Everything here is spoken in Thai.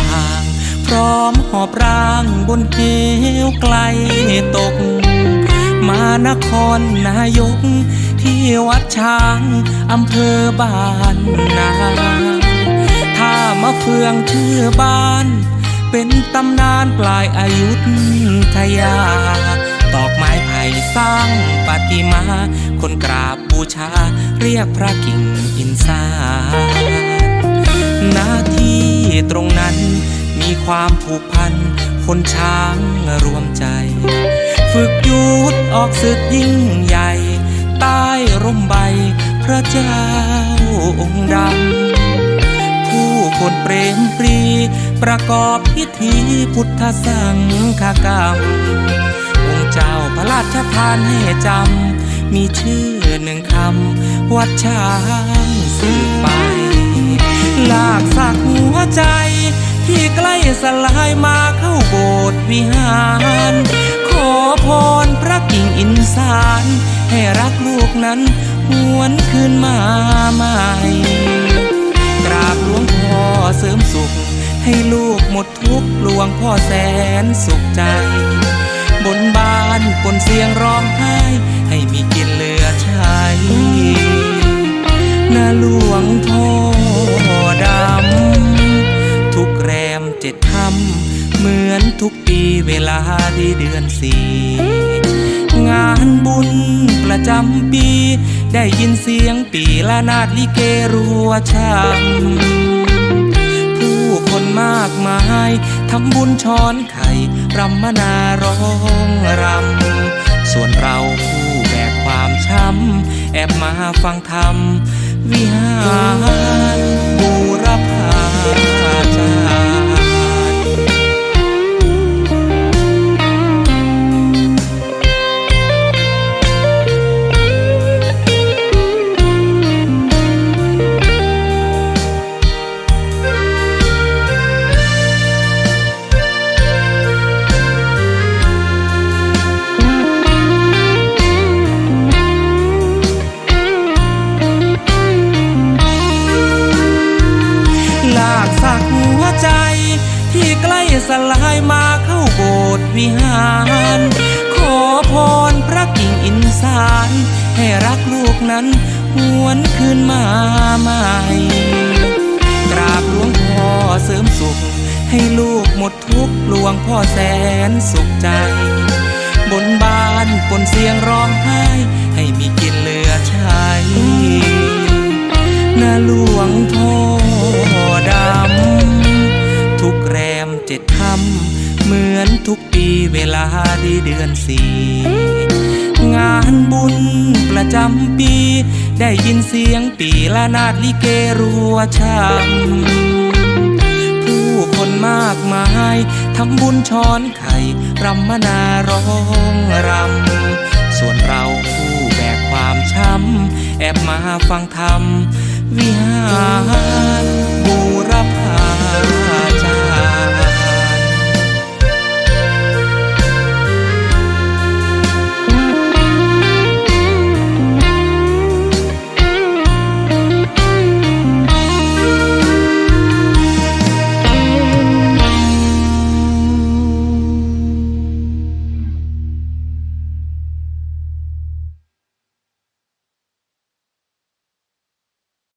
างพร้อมหอบร่างบนเหวไกลตก มานครนายก ที่วัดช้างอำเภอบ้านนาถ้ามาเฟืองชื่อบ้าน เป็นตำนานปลายอายุทยา ตอกไม้ไผ่สร้างปฏิมา คนกราบบูชาเรียกพระกิ่งอินทรา หน้าที่ตรงนั้น มีความผูกพัน คนช้างรวมใจ ฝึกยุดออกศึกยิ่งใหญ่ ใต้ร่มใบพระเจ้าองค์ดำผู้คนเปรมปรี ประกอบพิธีพุทธสังฆกรรม องค์เจ้าพระราชทานให้จำมีชื่อหนึ่งคำวัดช้างสืบไป ลากสักหัวใจ ที่ใกล้สลายมาเข้าโบสถ์วิหาร ขอพรพระกิ่งอินสาร ให้รักลูกนั้นหวนคืนมาใหม่กราบหลวงพ่อเสริมสุข ให้ลูกหมดทุกข์หลวงพ่อแสนสุขใจ บนบานปนเสียงร้องไห้ ให้มีกินเหลือใช้นาหลวงพ่อ ทุกปีเวลาที่เดือนสี่งานบุญประจำปี ได้ยินเสียงปีละนาดลิเกรัวช่ำผู้คนมากมายทำบุญช้อนไข่รำมนาร้องรำ ส่วนเราผู้แบกความช้ำ แอบมาฟังธรรมวิหาร สลายมาเข้าโบสถ์วิหาร ขอพรพระกิ่งอินสารให้รักลูกนั้นหวนคืนมาใหม่กราบหลวงพ่อเสริมสุข ให้ลูกหมดทุกข์หลวงพ่อแสนสุขใจ บนบานปนเสียงร้องไห้ ให้มีกินเหลือใช้นาหลวง เดือนสี่งานบุญประจำปี ได้ยินเสียงปีละนาดลิเกรัวช่างผู้คนมากมายทำบุญช้อนไข่รำมนาร้องรำ ส่วนเราผู้แบกความช้ำ แอบมาฟังธรรมวิหารบูรพา